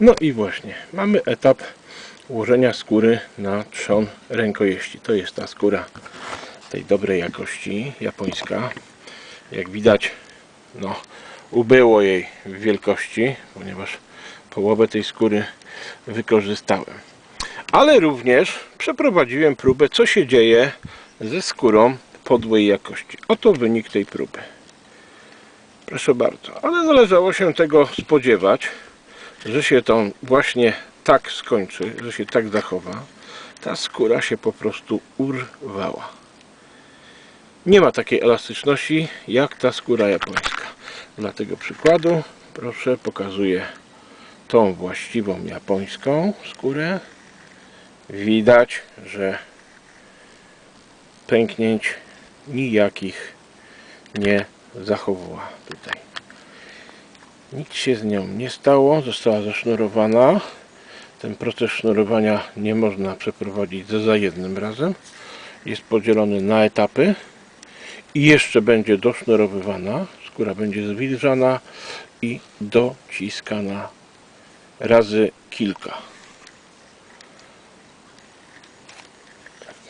No i właśnie, mamy etap ułożenia skóry na trzon rękojeści. To jest ta skóra tej dobrej jakości, japońska. Jak widać, no, ubyło jej w wielkości, ponieważ połowę tej skóry wykorzystałem. Ale również przeprowadziłem próbę, co się dzieje ze skórą podłej jakości. Oto wynik tej próby. Proszę bardzo, ale należało się tego spodziewać, że się to właśnie tak skończy, że się tak zachowa. Ta skóra się po prostu urwała. Nie ma takiej elastyczności jak ta skóra japońska. Dla tego przykładu, proszę, pokazuję tą właściwą japońską skórę. Widać, że pęknięć nijakich nie zachowała tutaj. Nic się z nią nie stało, została zasznurowana. Ten proces sznurowania nie można przeprowadzić za jednym razem. Jest podzielony na etapy i jeszcze będzie dosznurowywana. Skóra będzie zwilżana i dociskana razy kilka.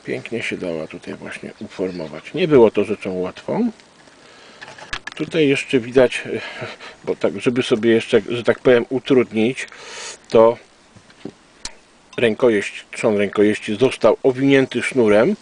Pięknie się dała tutaj właśnie uformować. Nie było to rzeczą łatwą. Tutaj jeszcze widać, e, bo tak, żeby sobie jeszcze, że tak powiem, utrudnić, to rękojeść, trzon rękojeści został owinięty sznurem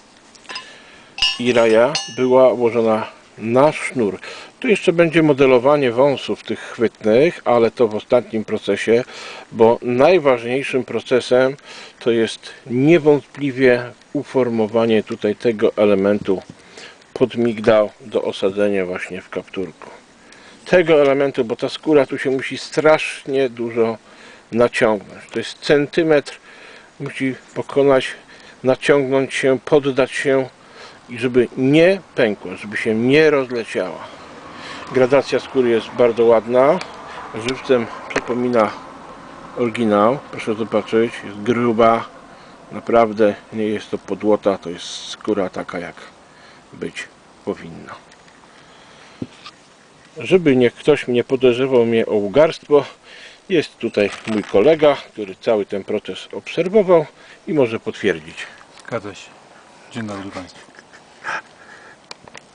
i raja była ułożona na sznur. Tu jeszcze będzie modelowanie wąsów tych chwytnych, ale to w ostatnim procesie, bo najważniejszym procesem to jest niewątpliwie uformowanie tutaj tego elementu pod migdał do osadzenia właśnie w kapturku. Tego elementu, bo ta skóra tu się musi strasznie dużo naciągnąć. To jest centymetr, musi pokonać, naciągnąć się, poddać się i żeby nie pękła, żeby się nie rozleciała. Gradacja skóry jest bardzo ładna. Żywcem przypomina oryginał. Proszę zobaczyć, jest gruba. Naprawdę nie jest to podłota, to jest skóra taka jak być powinna. Żeby nie ktoś mnie podejrzewał mnie o ugarstwo, jest tutaj mój kolega, który cały ten proces obserwował i może potwierdzić. Zgadza się. Dzień dobry Państwu.